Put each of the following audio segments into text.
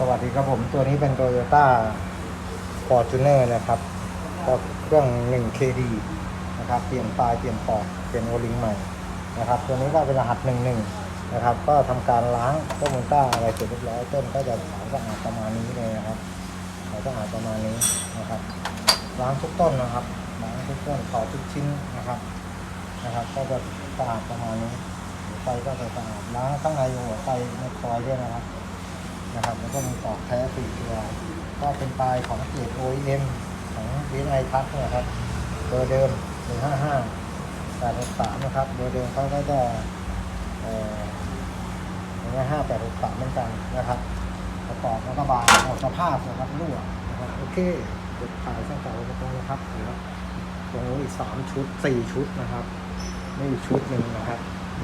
สวัสดีครับผมตัวนี้เป็น Toyota Fortuner นะครับก็เครื่อง 1KD นะครับ เปลี่ยนปลายเปลี่ยนปอกเปลี่ยนโอลิงใหม่นะครับ ตัวนี้ก็เป็นรหัส 11 นะครับ ก็ทำการล้างพวกมูลต้าอะไรเสร็จเรียบร้อยต้นก็จะขาวสะอาดประมาณนี้เลยนะครับขาวสะอาดประมาณนี้นะครับ ล้างทุกต้นนะครับล้างทุกต้นขอทุกชิ้นนะครับนะครับ ก็จะสะอาดประมาณนี้หัวไฟก็จะสะอาดล้างข้างในหัวไฟในคอยด้วยนนะครับ แล้วก็มีปอกแท้สี่ตัว ก็เป็นปลายของเกียรด OEM ของ DNI ทัชนะครับเบอร์เดิม155 863นะครับเบอร์เดิมเขาก็จะเอ่อ155 863เหมือนกันนะครับประกอบแล้วก็บานหมดสภาพนะครับรั่วนะครับโอเคเก็บขายช่างเก่าอุปกรณ์นะครับเหลือตรงนู้อีก3ชุด4ชุดนะครับนี่อีกชุดหนึ่งนะครับ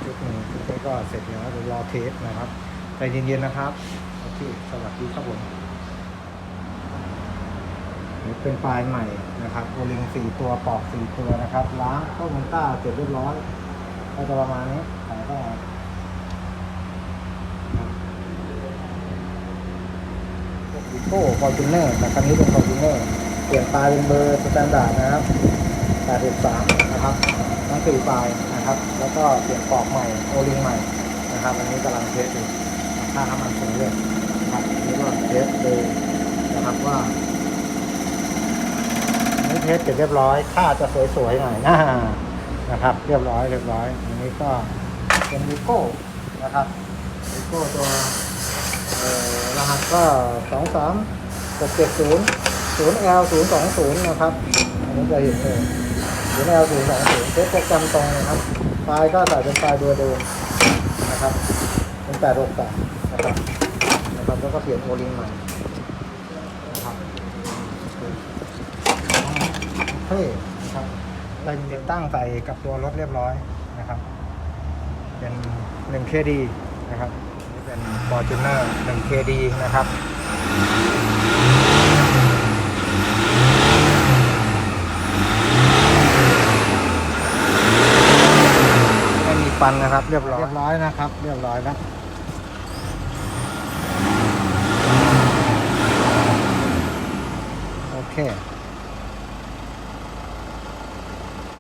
ชุดหนึ่งชุดนี้ก็เสร็จแล้วเดี๋ยวรอเทสนะครับใจเย็นๆนะครับ โอเค สวัสดีครับผมนี่เป็นปลายใหม่นะครับโอลิงสี่ตัวปอกสี่ตัวนะครับ ล้างต้มมันต้าเสร็จเรียบร้อยก็จะประมาณนี้ขายก็วิโก้ฟอร์จูเนอร์แต่ครั้นี้เป็นฟอร์จูเนอร์เปลี่ยนปลายเป็นเบอร์สแตนดาร์ดนะครับ83นะครับทั้งสี่ปลายนะครับ แล้วก็เปลี่ยนปอกใหม่โอลิงใหม่นะครับ อันนี้กำลังเทสอยู่าน้ำมันสูงเลยนะครับนี่ก็เทสดูนะครับว่านี่เทสเสร็จเรียบร้อย ค่าจะสวยๆหน่อยนะนะครับ เรียบร้อยเรียบร้อยอันนี้ก็เป็นวิโก้นะครับวิโก้ตัวรหัสก็สองสามหกเจ็ดศูนย์ศูนย์ L ศูนย์สองศูนย์นะครับอันนี้จะเห็นเลยศูนย์ L ศูนย์สองศูนย์เทสโปรแกรมตรงนะครับไฟล์ก็ใส่เป็นไฟล์ตัวเดิมนะครับเป็นแปดหกสาม นะครับนะครับแล้วก็เปลี่ยนโอลิงใหม่นะครับเท่นะครับได้ติดตั้งใส่กับตัวรถเรียบร้อยนะครับ เป็น1 KD นะครับนี่เป็น Fortuner 1 KD นะครับไม่มีฟันนะครับ เรียบร้อยเรียบร้อยนะครับ เรียบร้อยแล้ว โอเค